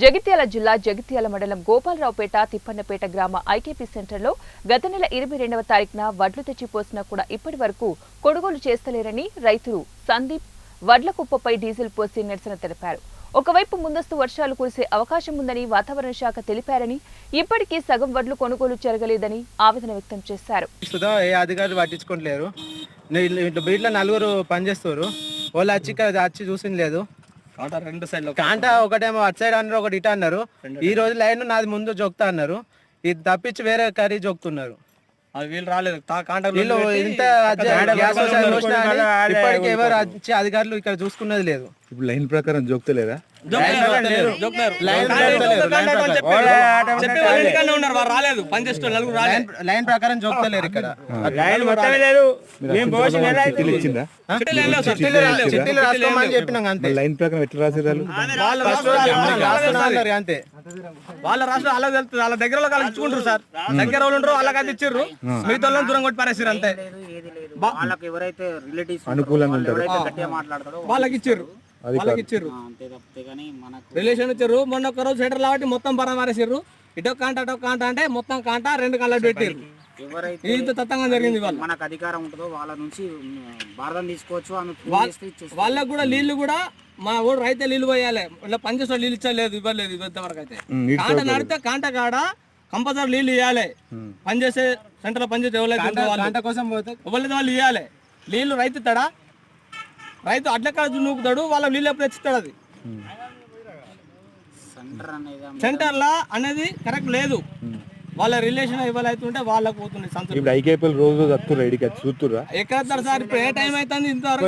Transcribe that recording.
జగిత్యాల జిల్లా జగిత్యాల మండలం గోపాలరావుపేట తిప్పన్నపేట గ్రామ ఐకేపీ సెంటర్లో గత నెల ఇరవై రెండవ తారీఖున వడ్లు తెచ్చిపోసినా కూడా ఇప్పటి వరకు కొనుగోలు చేస్తలేరని రైతులు సందీప్ వడ్ల కుప్పపై డీజిల్ పోసి నిరసన తెలిపారు. ఒకవైపు ముందస్తు వర్షాలు కురిసే అవకాశం ఉందని వాతావరణ శాఖ తెలిపారని ఇప్పటికీ సగం వడ్లు కొనుగోలు జరగలేదని ఆవేదన వ్యక్తం చేశారు. ఏ అధికారులు నలుగురు పనిచేస్తారు వాళ్ళు వచ్చి ఇక్కడ వచ్చి చూసింది లేదు. రెండు కాంట ఒకటేమో అటు సైడ్ అన్నారు ఒకటి ఇటు అన్నారు. ఈ రోజు లైన్ నాది ముందు జోక్తా అన్నారు. ఇది తప్పించి వేరే కర్రీ జోక్తున్నారు. అది వీళ్ళు రాలేదు. వీళ్ళు ఇంత ఇప్పటికి ఎవరు వచ్చి అధికారులు ఇక్కడ చూసుకున్నది లేదు. ఇప్పుడు లైన్ ప్రకారం జోక్తలేరా రాలేదు. లైన్- లైన్ ప్రకారం జోక్తలేరు ఇక్కడ. చెప్పినాం అంతే. లైన్ ప్రకారం ఎట్లా అన్నారు అంతే. వాళ్ళ రాష్ట్రం వాళ్ళకి తెలుస్తుంది వాళ్ళ దగ్గర వాళ్ళు ఇచ్చుకుంటారు సార్. దగ్గర వాళ్ళు ఉంటారు వాళ్ళకైతే ఇచ్చిర్రు. మిగతా వాళ్ళని దూరం కొట్టి పారేసారు అంతే. ఏది లేదు వాళ్ళకి ఎవరైతే రిలేటివ్స్ అనుకూలంగా ఉంటారు. వాళ్ళకి ఇచ్చిర్రు. వాళ్ళకి ఇచ్చిర్రు ఆ, అంతే తప్పితే కానీ మనకు రిలేషన్ ఇచ్చారు. మొన్న ఒక రోజు సెటర్ కాబట్టి మొత్తం పరం మారేసారు ఇటో కాంట అటో కాంట అంటే మొత్తం కాంట రెండు కళ్ళ పెట్టారు ఎవరైతే ఇంత జరిగింది వాళ్ళు మనకు అధికారం ఉంటుందో వాళ్ళ నుంచి భారతం తీసుకోవచ్చు. వాళ్ళకు కూడా నీళ్ళు కూడా మా ఊరు రైతే నీళ్ళు పోయాలి. ఇలా పనిచేసిన నీళ్ళు ఇచ్చలేదు ఇవ్వలేదు ఇంతవరకు అయితే. కాంట నడితే కాంట కాడ కంపల్సరీ నీళ్ళు ఇవ్వాలి పనిచేసే సెంటర్ పనిచేసే ఎవరైతే వాళ్ళు. గంట కోసం పోతే ఎవరైతే వాళ్ళు ఇవ్వాలి నీళ్ళు రైతు ఇస్తాడా రైతు అడ్ల కాడ నూకుతాడు వాళ్ళ నీళ్ళు ఎప్పుడు అది? సెంటర్లా అనేది కరెక్ట్ లేదు. వాళ్ళ రిలేషన్ ఉంటే వాళ్ళకు పోతుంది సంతృప్తి. ఇప్పుడు రోజు చూస్తుర్రా ఎక్కడ సార్ ఇప్పుడు ఏ టైం అవుతుంది ఇంతవరకు